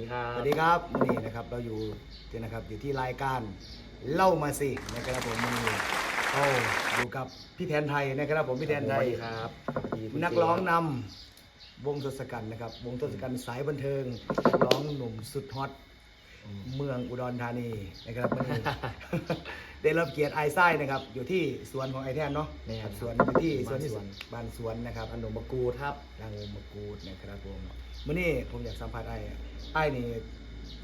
ดีครับ สวัสดีครับวันนี้นะครับเราอยู่ที่นะครับอยู่ที่รายการเล่ามาสินะครับผมวันนี้เราอยู่กับพี่แทนไทยนะครับผมพี่แทนไทสวัยสดีครับสวัสดีคุณนักร้องนำวงทศกัณฐ์นะครับ วงทศกัณฐ์สายบันเทิงนักร้องหนุ่มสุดฮอตอืม เมืองอุดรธานีนะครับวันนี้ ได้รับเกียรติไอไส้นะครับ อยู่ที่สวนของไอแทนเนาะแม่นครับครับสวนอยู่ที่สวนที่บ้านสวนบ้านสวนนะครับอันหนมบกูดครับรางวงมะกรูดนะครับผมมื่อนี้ผมอยากสัมภาษณ์ไอ้ไอ้นี่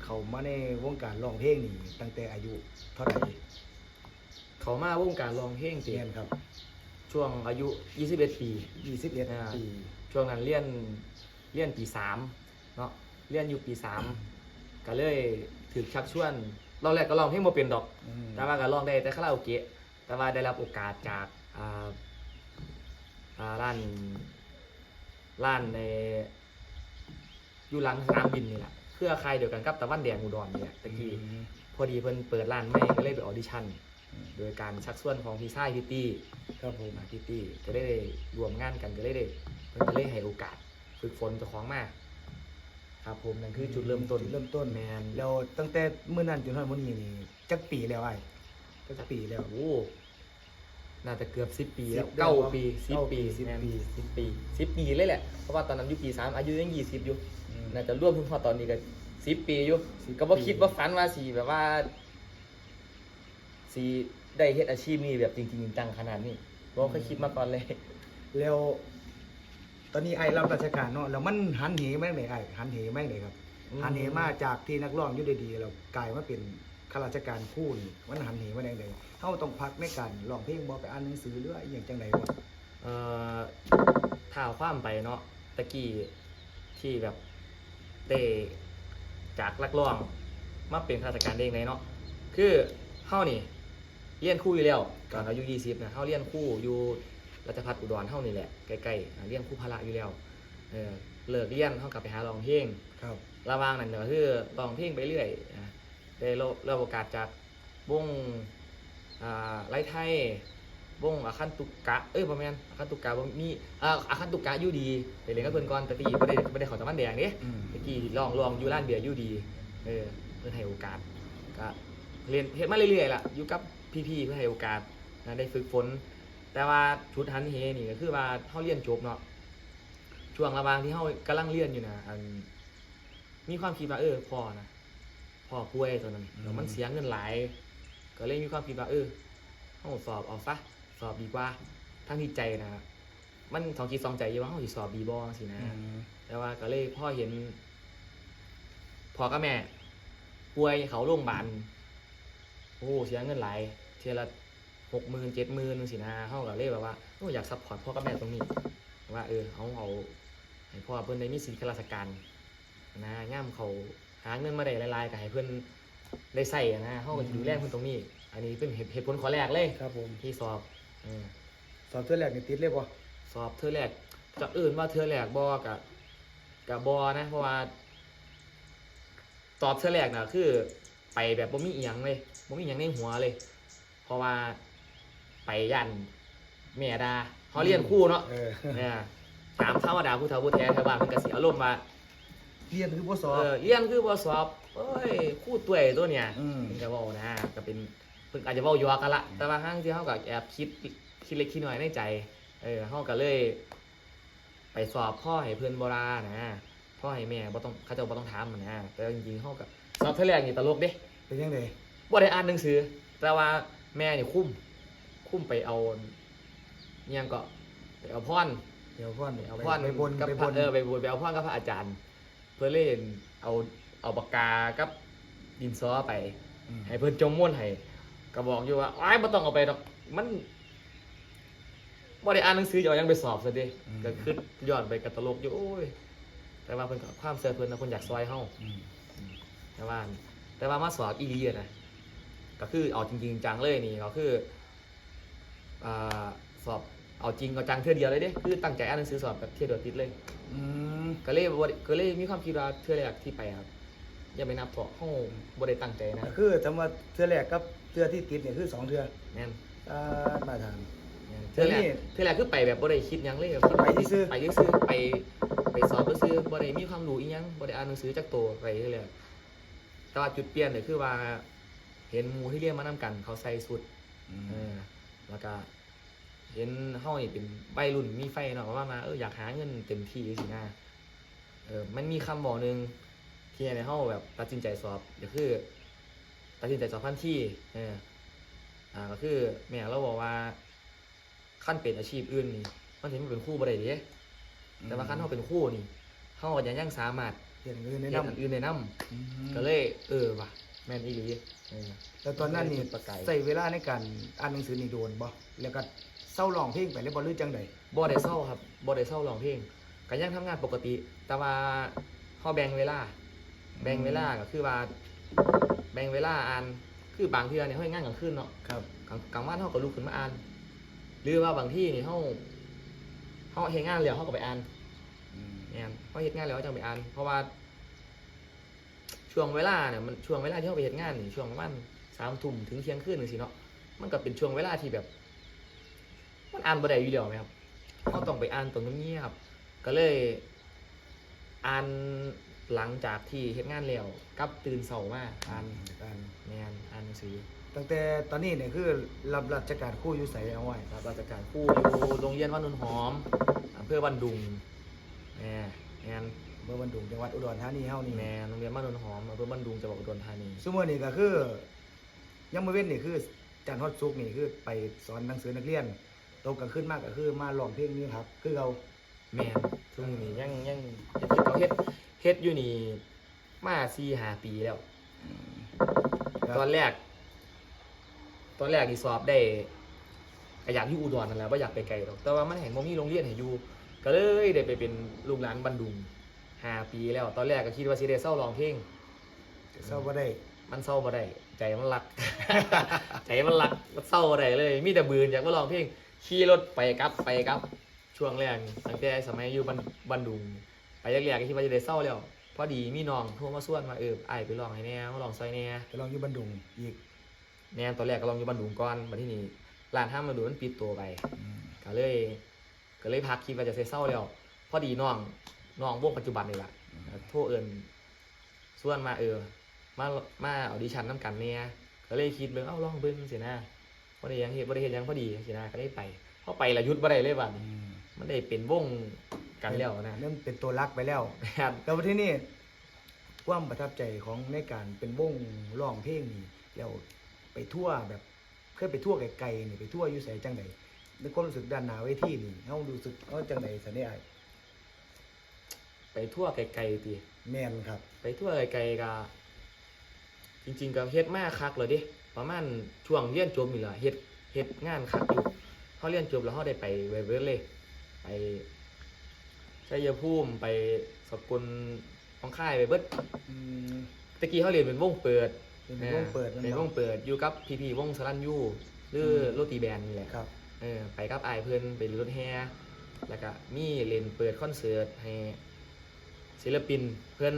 เขามาในวงการร้องเพลงนี่ตั้งแต่อายุเท่าไหร่เขามาวงการร้องเพลงเตีเตียยนครับ ช่วงอายุ 21 ปี 21อ่าปี ช่วงนั้นเรียนเรียนปี3เนาะเรียนอยู่ปี3 ก็เลยถือชักชวนเราแรกก็ร้องเพลงบ่เป็นดอก อืมแต่ว่าก็ร้องได้แต่คาราโอเกะแต่ว่าได้รับโอกาสจากอ่าอ่าร้านร้านในอยู่หลังสนามบินนี่แหละเครือข่ายเดียวกันกับตะวันแดงอุดรนี่แหละตะกี้ อืม พอดีเพิ่นเปิดร้านใหม่ก็เลยไปออดิชั่นโดยการชักชวนของพี่ชายพี่ตี้ครับผมมาพี่ตี้ก็ได้ได้รวมงานกันก็เลยได้เพิ่นก็เลยให้โอกาส ฝึกฝนเจ้าของมาก ครับผมนั่นคือจุดเริ่มต้นจุดเริ่มต้นแมนแล้วตั้งแต่เมื่อนั้นจนถึงวันนี้นี่จักปีแล้วไอ้จักปีแล้ว โอ้น่าจะเกือบสิบปีแล้ว10เก้าแล้วปีสิบเก้าปีปี10แม่นปีสิบปีสิบปีเลยแหละเพราะว่าตอนนั้นอยู่ปีสามอายุยังยี่สิบอยู่อืมน่าจะร่วมถึงพอตอนนี้ก็สิบปีอยู่10ก็บ่ปีคิดว่าฝันว่าสีแบบว่าสีได้เฮ็ดอาชีพนี้แบบจริงๆจังๆขนาดนี้บ่เคยคิดมาก่อนเลยแล้วต อนนี้ไอ้รับราชการเนาะแล้วมันหันเหแม่ไหนไอ้หันเหแม่ไหนครับหันเหมาจากที่นักร้องอยู่ดีๆเรากลายมาเป็นข้าราชการคู่นี่มันหันเหมาได้เลยเฮาต้องพักในการร้องเพลงบ่ไปอ่านหนังสือหรือว่าอหย่างจังไดบ่เอ่อถ้าเอาความไปเนาะตะกี้ที่แบบได้จากนักร้องมาเป็นข้าราชการได้ยังไงเนาะคือเฮานี่เรียนคู่อยู่แล้วก่อนอายุ20นะเฮาเรียนคู่อยู่ ราชภัฏอุดรเฮานี่แหละใกล้ๆอ่าเรียนครู่พละอยู่แล้วเออเลิกเรียนเฮากลับไปหาร้องเพลงครับ ระหว่างนั้นก็คือร้องเพลงไปเรื่อยอะได้รับรับโอกาสจากวงอ่าไลไทยวงอาคันตุกกะ เอ้ยประมาณอาคันตุกกะบ่มีอ่าอาคันตุกกะอยู่ดีไปเรียนกับเพื่อนก่อนแต่ตีไม่ได้ไม่ได้เขอตะวันแดงเด้ อืมตะกี้ลองลองอยู่ร้านเบียร์อยู่ดี เออเพื่อนให้โอกาสก็เรียนเฮ็ดมาเรื่อยๆล่ะอยู่กับพี่ๆเพื่อให้โอกาสนะได้ฝึกฝน แต่ว่าชุดหันเฮนี่ก็คือว่าเฮาเรียนจบเนาะช่วงระหว่างที่เฮากำลังเรียนอยู่นะอันมีความคิดว่าเออพ่อนะพ่อป่วยตอนนั้นอืมแล้วมันเสียเงินหลาย ก็เลยมีความคิดว่าเออเขาสอบเอาซะสอบดีกว่าทั้งที่ใจนะมันสองคิดสองใจอยู่ว่าเขาสิสอบดีบอสินะอืมแต่ว่าก็เลยพ่อเห็นพ่อกับแม่ป่วยเขาโรงพยาบาลโอ้เสียเงินหลายเทียละ หกหมื่นเจ็ดหมื่นสินะเขาก็เลยแบบว่าโอ้อยากซัพพอร์ตพ่อกับแม่ตรงนี้ ว่าเออเขาเอาให้พ่อเพิ่นได้มีสิทธิข้าราชการนะย่ามเขาหาเงินมาได้หลายๆก็ให้เพื่อนได้ใส่อะนะเขาก็ดูแลเพื่อนตรงนี้ อันนี้เป็นเหตุเหตุผลข้อแรกเลยครับผมที่สอบเออสอบเทื่อแรกนี่ติดเลยบ่สอบเทอแรกจะอื่นว่าเทอแรกบอกะกับบอนะ เพราะว่าสอบเทอแรกนะคือ ไปแบบบ่มีอีหยังเลยบ่มีอีหยังในหัวเลย เพราะว่า ไปยันแม่ดาเขาเรียนครู่เนาะเออเนี่ยถามธรรมดาผู้เฒ่าผู้แท้แถวบ้านเพิ่นก็สิอารมณ์ว่าเรียนคือบ่สอบเออเรียนคือบ่สอบเอ้ยคู่ตัวยตัวเนี่ยอืมเพิ่นก็เว้านะก็เป็นเพิ่นอาจจะเว้าหยอกกันละแต่ว่าห้างที่เฮาก็แอบคิดคิดเล็กคิดน้อยในใจ เออเฮาก็เลย ไปสอบพ่อให้เพิ่นบ่ลานะพ่อให้แม่บ่ต้องเขาเจ้าบ่ต้องถามมันนะแต่ว่าจริงๆเฮาก็สอบเทอมแรกนี่ตลกเด้เป็นยังไงบ่ได้อ่านหนังสือ แต่ว่าแม่นี่คุ้ม คุ้มไปเอาอิหยังก็ไปเอาพรเดี๋ยวพ่อนเอาไปพ่อนไปบนกับไปพบระนเออไปบนไปเอาพ่อนกับพระอาจารย์ เพื่อเล่นเอาเอาปากกากับดินซอไป มให้เพื่อนจมม่วนให้ก็บอกอยู่ว่าอ้ายบ่ต้องเอาไปดอกมันบ่ได้อ่านหนังสือจะเอาหยังไปสอบซะเดิก็คือย้อนไปกระตลกอยู่โอ้ย แต่ว่าเพิ่นก็ความเสื่อเพิ่นนะเพิ่นอยากซอยเฮาอืมแต่ว่าแต่ว่ามาสอบอีหลีอะนะก็คือเอาจริงๆจังเลยนี่ก็คืออ่า สอบเอาจริงเอาจังเทื่อเดียวเลยเด้คือตั้งใจอ่านหนังสือสอบแบบเที่ยวเดียวติดเลยอืมก็เลยบ่ได้ก็เลยมีความคิดว่าเทื่อแรกที่ไปครับอย่าไปนับเถอะห้องบ่ได้ตั้งใจนะก็คือสมมติเทื่อแรกกับเทื่อที่ติดเนี่ยคือสองเทื่อแม่นอ่ามาทาง แม่นเทื่อแรกนี่เทื่อแรกคือไปแบบบ่ได้คิดหยังเลยคิดไปซื่อๆไปซื่อๆไปไปสอบก็ซื้อบ่ได้มีความรู้อีหยังบ่ได้อ่านหนังสือจักตัวไปเลยแต่ว่าจุดเปลี่ยนเนี่ยคือว่า เห็นหมู่ที่เรียนมานำกัน เขาใส่สุด เออแล้วก็ เห็นเฮานี่เป็นใบรุ่นมีไฟเนาะว่ามาเอออยากหาเงินเต็มที่สินะเออมันมีคำบอกหนึ่งที่ในเฮาแบบตัดสินใจสอบก็คือ ตัดสินใจสอบพันที่เอออ่าก็คือแม่เราบอกว่าขั้นเป็นอาชีพอื่นนี่มันถึงเป็นครู่บ่ได้เด้แต่ว่าขั้นเฮาเป็นครู่นี่เฮาก็ยังยังสามารถเรียนเงินเรีแนะยนนำอันอื่นได้นํอืมก็เลยเออว่ะแม่นอีหลีเออแล้วตอนนั้นนี่เป็นประกายใส่เวลาในการอ่านหนังสือนี่โดนบ่แล้วก็ เศร้าร้องเพลงไปแล้วบ่รู้จังใดบ่ได้เศร้าครับบ่ได้เศร้าร้องเพลงก็ยังทำงานปกติ แต่ว่าเฮาแบ่งเวลา แบ่งเวลาก็คือว่า แบ่งเวลาอ่านคือบางเทื่อเนี่ยเฮาเฮ็ดงานกลางคืนเนาะครับกลางกลางวันเฮาก็ลุกขึ้นมาอ่าน หรือว่าบางที่นี่เฮาเฮาเฮ็ดงานแล้วเฮาก็ไปอ่านอืมแม่นเฮาเฮ็ดงานแล้วเฮาจังไปอ่าน เพราะว่า ช่วงเวลาเนี่ยมันช่วงเวลาที่เฮาไปเฮ็ดงานนี่ช่วงประมาณ3ทุ่มถึงเที่ยงคืนจังซี่เนาะมันก็เป็นช่วงเวลาที่แบบ มันอ่านบ่ได้อยู่แล้วไหมครับเขาต้องไปอ่านตรงนี้ครับ ก็เลยอ่านหลังจากที่เฮ็ดงานแล้วกลับตื่นเช้ามาอ่านการแม่นอ่านหนังสือตั้งแต่ตอนนี้เนี่ยคือรับราชการครู่อยู่ไสเอาไว้รับราชการครูอยู่โรงเรียนวัดนนหอมอำเภอบันดุงแม่แม่นเมื่อวันดุงจังหวัดอุดรธานีเฮานี่แม่นโรงเรียนวัดนนหอมอำเภอบันดุงจังหวัดอุดรธานีซุมื้อนี้ก็คือยังมื้อเว้นนี่คือจันทร์ฮอดศุกร์นี่คือไปสอนหนังสือนักเรียน ตกกลางคืนมากก็คือมาร้องเพลงนี่ครับ คือเราแม่นช่วงนี้ยังยังเฮ็ดคือเขาเฮ็ดเฮ็ดอยู่นี่มา4 5ปีแล้ว ตอนแรก ตอนแรกที่สอบได้ก็อยากอยู่อุดรนั่นแหละว่าอยากไปไกลหรอกแต่ว่ามันแห่งบ่มีโรงเรียนให้อยู่ก็เลยได้ไปเป็นลูกหลานบันดุงห้าปีแล้ว ตอนแรกก็คิดว่าสิได้เศร้าร้องเพลงเศร้าบ่ได้ มันเศร้าบ่ได้ ใจมันรัก ใจมันรักมันเศร้าบ่ได้เลย มีแต่บืนอยากมาร้องเพลง ขี่รถไปกลับไปกลับช่วงแรกนี่ตั้งแต่สมัยอยู่บันบันดุงไปแรกๆก็คิดว่าจะได้เศร้าแล้วพอดีมีน้องโทรมาส่วนมาเออไอ้ายไปร้องให้แหน่มาร้องซอยแหน่ไปลองอยู่บันดุงอีกแน่นตอนแรกก็ลองอยู่บ้านดุงก่อนมาที่นี่ร้านห้ามมาดูมันปิดตัวไปอืมก็เลยก็เลยพักคิดว่าจะเซเศร้าแล้วพอดีน้องน้องวงปัจจุบันนี่แหละโทรเอิญส่วนมาเออมามาออดิชั่นน้ำกันเนี่ยก็เลยคิดเบิ่งเอ้าลองเบิ่งสินะ พอดียังเฮ็ดบ่ได้เฮ็ดหยังพอดีสินะก็เลยไปพอไปละหยุดบ่ได้เลยบัดอืนี้มมันได้เป็นวงกันแล้วนะเริ่มเป็นตัวรักไปแล้ว ครับ แล้วที่นี่ความประทับใจของในการเป็นวงร้องเพลงนี่แล้วไปทั่วแบบเคยไปทั่วไกลๆนี่ไปทั่วอยู่ไสจังไดในความรู้สึกด้านหน้าเวทีนี่เฮารู้สึกเฮาจังไดสันนี่อ้ายไปทั่วไกลๆติแม่นครับ ไปทั่วไกลๆก็จริง ๆก็เฮ็ดมาคักเลยเดิ ประมาณช่วงเรียนจบนี่แหละเฮ็ดเฮ็ดงานคักอยู่เขาเรียนจบแล้วเขาได้ไปเวเวเลย ไปชัยภูมิไปสกลของค่ายไปเบิดอืมตะกี้เขาเรียนเป็นวงเปิดเป็นวงเปิดมัเป็นวงเปิดอยู่กับพี่พี่ๆวงสลันยูหรืออโรตีแบนนี่แหละครับเออไปกับไอายเพื่อนไปรถแห่แล้วก็มีเล่นเปิดคอนเสิร์ตให้ศิลปินเพื่อน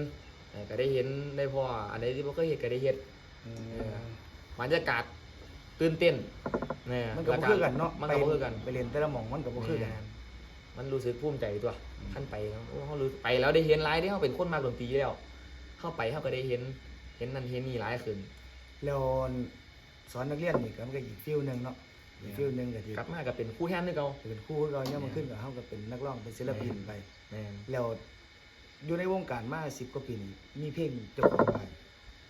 เออก็ได้เห็นได้พออันใดที่บ่เคยเห็นก็ได้เห็นอืมเออ บรรยากาศตื่นเต้นเนี่ยมันก็บ่คือกันเนาะมันไปก็บ่คือกันไปเรียนแต่ละหม่องมันก็บ่คือกันแม่มันรู้สึกภูมิใจตัวอืมขั้นไปเนาะโอ้เขารู้ไปแล้วได้เห็นหลายได้เขาเป็นคนมากดนตรีแล้ว เข้าไปเขาก็ได้เห็น เห็นนั่นเห็นนี่หลายขึ้นแล้วสอนนักเรียนนี่ก็มันก็อีกฟิลหนึงเนาะอีกฟิลหนึงก็ที่กลับมาก็เป็นคู่แทนนึกเอาเป็นครูคือเราเนี่ยมันขึ้นกับเฮาก็เป็นนักร้องเป็นศิลปินไปแม่นแล้วอยู่ในวงการมา10กว่าปีนี่มีเพลงเจ้าของบ้าน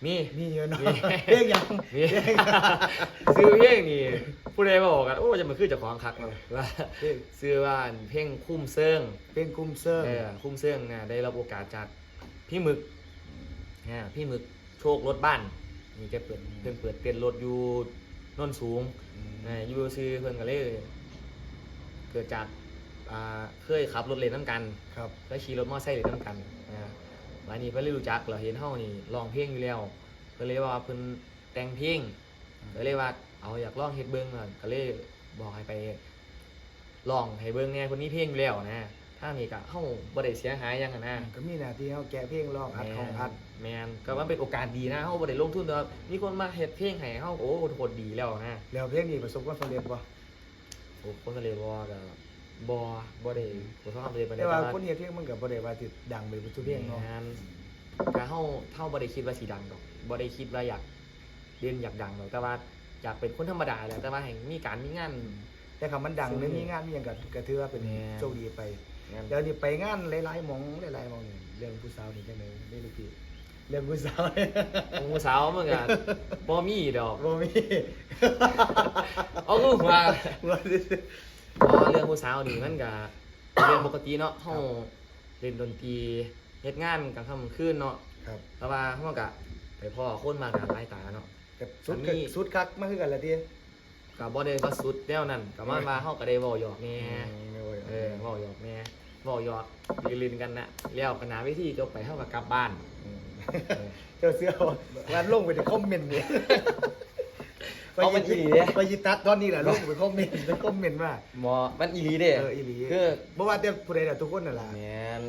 มีมีเยอะเนาะมีเพลงหยังมีซื้อเพลงนี่ผู้ใดมาบอกกันโอ้จะมาขึ้นจากของคักเนาะว่าเพลงซื้อว่าเพลงคุ้มเซิงเพลงคุมเซิร์เออคุ้มเซิงนะได้รับโอกาสจากพี่หมึกอ่าพี่หมึกโชครถบ้านนี่แกเปิดเพิ่นเปิดเต้นรถอยู่โนนสูงอ่าอยู่ซื้อเพิ่นก็เลยเกิดจากอ่าเคยขับรถเล่นน้ำกันครับแล้วขี่รถมอเตอร์ไซค์เล่นน้ำกันอ่า วันนี้เพิ่นเลยรู้จักเราเห็นเฮานี่ร้องเพลงอยู่แล้วเพิ่นเลยว่าเพิ่นแต่งเพลงก็เลยว่าเอาอยากร้องเฮ็ดเบิ่งอะก็เลยบอกให้ไปร้องให้เบิ่งแหน่คนนี้เพลงอยู่แล้วนะถ้านี่ก็เฮาบ่ได้เสียหายหยังอะนะ ก็มีหน้าที่เฮาแกะเพลงร้องอัดของอัดแมนก็ว่าเป็นโอกาสดีนะเฮาบ่ได้ลงทุนแต่ว่ามีคนมาเฮ็ดเพลงให้เฮาโอ้โหดีแล้วนะแล้วเพลงนี้ประสบความสำเร็จบ่โอ้คนทะเลบอ กก็บบ่ได้ประสบความสำเร็จปานใดแต่ว่าคนเฮ็ดเพลงมันก็บ่ได้ว่าสิดังไปทุกเพลงเนาะงานก็เฮาเฮาบ่ได้คิดว่าสิดังดอกบ่ได้คิดว่าอยากเรียนอยากดังดอกแต่ว่าอยากเป็นคนธรรมดาแหละแต่ว่าแห่งมีการมีงาน แต่คำมันดังหรือมีงานมีหยังก็ก็ถือว่าเป็นแม่โชคดีไปงานเดี๋ยวนี้ไปงานหลายๆหมองหลายๆหมองนี่เรื่องผู้สาวนี่จังได๋ได้ลูกพี่เรื่องผู้สาวเนี่ยผู้สาวมันก็บ่มีดอกบ่มีเอาคือว่าว่าสิ อ๋อเรื่องผู้สาวนี่มันก็เรื่องปกติเนาะเฮาเล่นดนตรีเฮ็ดงานกลางค่ำกลางคืนเนาะครับแต่ว่าเฮาก็ไปพ่อคนมากหลายตาเนาะก็สุดอันก็นี้สุดคักมาคือกันละติก็บ่ได้ว่าสุดแนวนั้นก็มาว่าเฮาก็ได้เว้าหยอกแหน่ไม่ไหวเออเว้าหยอกแหน่เว้าหยอกลินๆกันน่ะแล้วก็หน้าเวทีจบไปเฮาก็กลับบ้านเออเจ้าเสื้อวันลงไปในคอมเมนต์นี่ เอามันอีหลีเด้ไปยิตัดตอนนี้แหละลงไปคอมเมนต์ไปคอมเมนต์ว่าหมอมันอีหลีเด้ เอออีหลีคือบ่ว่าแต่ผู้ใดน่ะทุกคนน่ะล่ะ แม่น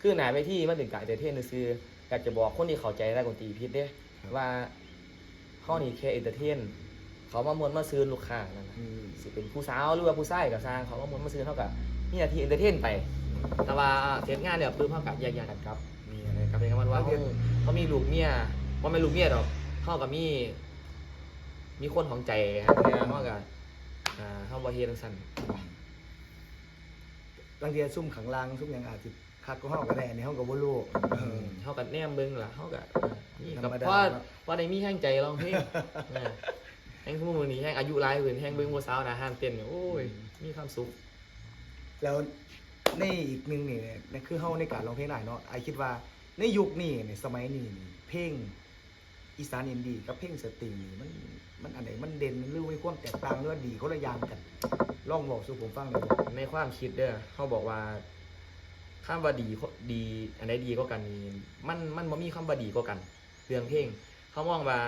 คือหน้าเวทีมันเป็นการเตเทนซื่อๆอยากจะบอกคนที่เข้าใจได้ดนตรีผิดเด้ว่าเฮานี่แค่เอนเตอร์เทนเขามามวนมาซื้อลูกค้านั่นน่ะอืม สิเป็นผู้สาวหรือว่าผู้ชายก็สร้างเขามามวนมาซื้อเท่ากับมีหน้าที่เอนเตอร์เทนไป แต่ว่าเสร็จงานเนี่ยปุ๊บเท่ากับแยกย้ายกันกลับนี่กลับเป็นคำว่าเขาเขามีลูกเมียว่าไม่ลูกเมียดอกเขากับมี มีคนของใจครับเนี่ยเขากับอ่าเขาบอเฮียนสั่นบางทีซุ่มขังลางซุ่มหยังอาจสิคักก็เฮาก็ได้อันนี้เฮาก็บ่รู้เออเขากับแนมเบิ้งล่ะเขากับนี่ธรกับรมดาเพราะเนาะว่าในมีแห้งใจร้องเพลงนะแห้งคู่มือนี้แห้งอายุหลายขึ้นแห้งเบิ้งโมสาวนะห้านเต้นเนี่ยโอ้ยมีความสุข แล้วในอีกหนึงนี่นี่คือเฮาในการร้องเพลงได้เนาะไอคิดว่าในยุคนี้ในสมัยนี้นี่เพลง อีสานอินดีกับเพลงสตริงนี่มันมันอันไหนมันเด่นหรือมีความแตกต่างหรือว่าดีคนละอยางกัน ลองบอกสู่ผมฟังหน่อยบ่ในความคิดเด้อเขาบอกว่าคำว่าดีดี อันไหนดีก็กันนี่มันมันบ่มีคำว่าดีก็กัน เรื่องเพลง เขามองว่า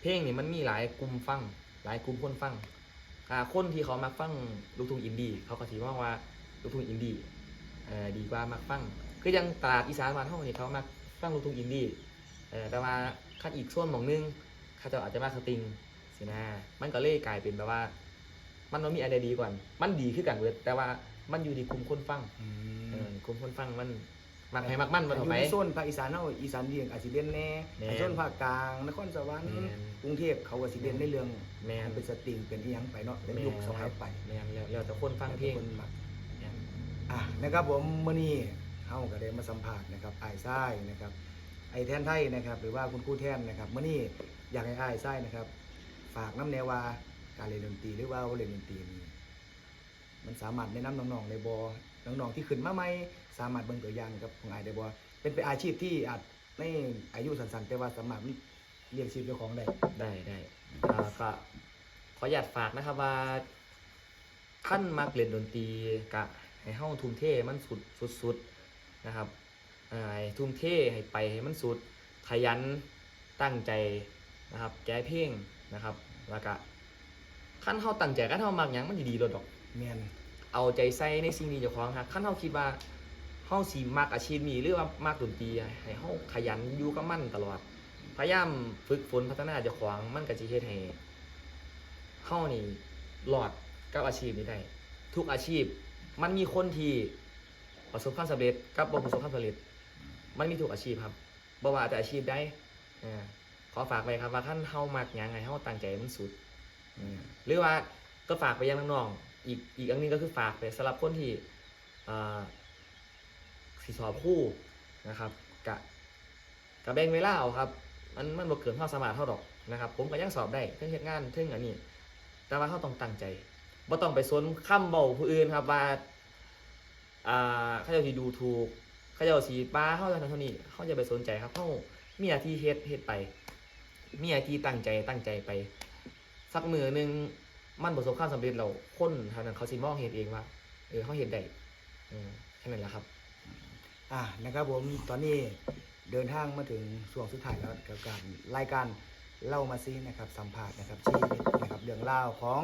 เพลงนี่มันมีหลายกลุ่มฟัง หลายกลุ่มคนฟังอ่าคนที่เขามักฟังลูกทุ่งอินดี้เขาก็สิมองว่าลูกทุ่งอินดี้เอ่อดีกว่ามักฟังคือยังตลาดอีสานบ้านเฮานี่เขามักฟังลูกทุ่งอินดี้เอ่อแต่ว่า คันอีกส่วนหมองหนึงเขาเจะอาจจะมาสตริงสินะมันก็เลยกลายเป็นแบบว่า มันบ่มีอะไรดีกว่ามันดีขึ้นกันเบิดแต่ว่ามันอยู่ที่กลุ่มคนฟังเออกลุ่มคนฟังมันมักให้มักมันมันอเท่ายู่ไปในโซนภาคอีสานเฮาอีสานเดียงอาจสิเด่นแน่แม่นในโซนภาคกลางนครสวรรค์แม่นกรุงเทพเขาก็สิเด่นในเรื่องแม่นเป็นสตริงเป็นอีหยังไปเนาะเป็นยุคสมัยไปแม่นแล้วแล้วแต่คนฟังเพลงคนมักแม่นอะนะครับผมมื้อนี้เฮาก็ได้มาสัมภาษณ์นะครับอ้ายซ้ายนะครับ ไอ้แทนไทยนะครับหรือว่าคุณครูแทนนะครับเมื้อนี้อยากให้อ้ายซ้นะครับ ฝากน้ำแนวาการเล่นดนตรีหรือว่าเล่นดนตรีนี่มันสามารถแนะนำน้องๆได้บ่น้องๆที่ขึ้นมาใหม่สามารถเบิ่งตัวอย่างกับของอ้ายได้บ่เป็นเป็นอาชีพที่อาจในอายุสั้นๆแต่ว่าสามารถเลี้ยงชีพเจ้าของได้ได้ได้อ่าก็ขออยากฝากนะครับว่าขั้นมักเล่นดนตรีกะให้เฮาทุ่มเทมันสุดสุดสุดนะครับ ให้ทุ่มเทให้ไปให้มันสุดขยันตั้งใจนะครับแก้เพลงนะครับ แล้วก็ขั้นเฮาตั้งใจขั้นเฮามักหยังมันสิดีโลดดอกแม่นเอาใจใส่ในสิ่งที่เจ้าของครับขั้นเฮาคิดว่าเฮาสิมักอาชีพนี้หรือว่ามักดนตรีอะให้เฮาขยันอยู่กับมันตลอด พยายามฝึกฝนพัฒนาเจ้าของมันก็สิเฮ็ดให้เฮานี่รอดกับอาชีพนี้ได้ทุกอาชีพมันมีคนที่ประสบความสำเร็จกับบ่ประสบความสำเร็จ มันมีทุกอาชีพครับบ่ว่าแต่อาชีพใดอ่าขอฝากไว้ครับว่าขั้นเฮามักหยังให้เฮาตั้งใจมันสุดอืมหรือว่าก็ฝากไปยังน้องๆอีกอีกอันนึงก็คือฝากไปสำหรับคนที่อ่าสิสอบคู่นะครับกะกะแบ่งเวลาเอาครับ มันมันบ่เกินเท่าสามารถเท่าดอกนะครับ ผมก็ยังสอบได้เทิงเฮ็ดงานเทิงอันนี้ แต่ว่าเขาต้องตั้งใจบ่ต้องไปสนคำเบาผู้อื่นครับว่าอ่าเขาเจะดูถูก เขาเจะสิป้าเขาจะทำเท่านี้เขาจะไปสนใจครับเขามีหน้าที่เฮ็ดเฮ็ดไป มีหน้าที่ตั้งใจตั้งใจไป สักมือหนึ่งมันประสบความสำเร็จเราคนเท่านั้นเขาสิมองเห็นเองว่าเออเขาเห็นได้อืมแค่นั้นแหละครับ อะนะครับผมตอนนี้เดินทางมาถึงช่วงสุดท้ายแล้วกับการรายการเล่ามาซินะครับสัมภาษณ์นะครับชีวิตนะครับเรื่องราวของ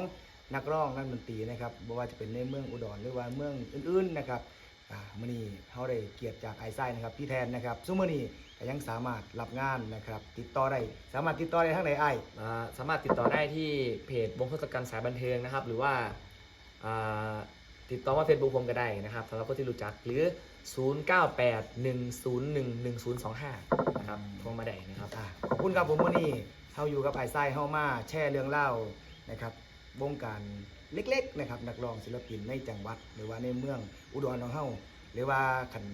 นักร้องนักดนตรีนะครับไม่ว่าจะเป็นในเมืองอุดรหรือว่าเมืองอื่นๆนะครับ มื่อนี้เขาได้เกียรติจากไอไซนะครับพี่แทนนะครับซึ่งมื่อนี้ก็ยังสามารถรับงานนะครับ ติดต่อได้สามารถติดต่อได้ทั้งไหนไออ่าสามารถติดต่อได้ที่เพจวงทศกัณฐ์สายบันเทิงนะครับ หรือว่าอ่าติดต่อมาเฟซบุ๊กผมก็ได้นะครับสำหรับคนที่รู้จักหรือ 0981011025 นะครับโทรมาได้นะครับอะขอบคุณครับผมวันนี้เฮาอยู่กับไอ้ไส้เฮามาแชร์เรื่องเล่านะครับวงการ เล็กๆนะครับนักร้องศิลปินในจังหวัด หรือว่าในเมืองอุดรของเฮาหรือว่าขัน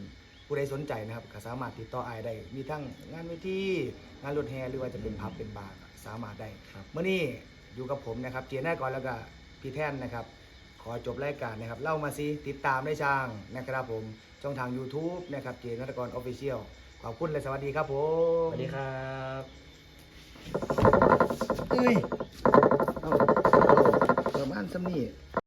ผู้ใดสนใจนะครับก็สามารถติดต่อไอ้ายได้ มีทั้งงานเวทีงานรถแห่หรือว่าจะเป็นพับเป็นบาร์ก็สามารถได้ครับเมื่อนี้อยู่กับผมนะครับเจียหน้าก่อนแล้วก็พี่แท่นนะครับ ขอจบรายการนะครับ เล่ามาซิติดตามได้ช่างนะครับผมช่องทาง YouTube นะครับเจนนัตกรออฟฟิเชียลขอบคุณและสวัสดีครับผม สวัสดีครับ เอ้ยเอาเอา ประมาณซ้ำนี่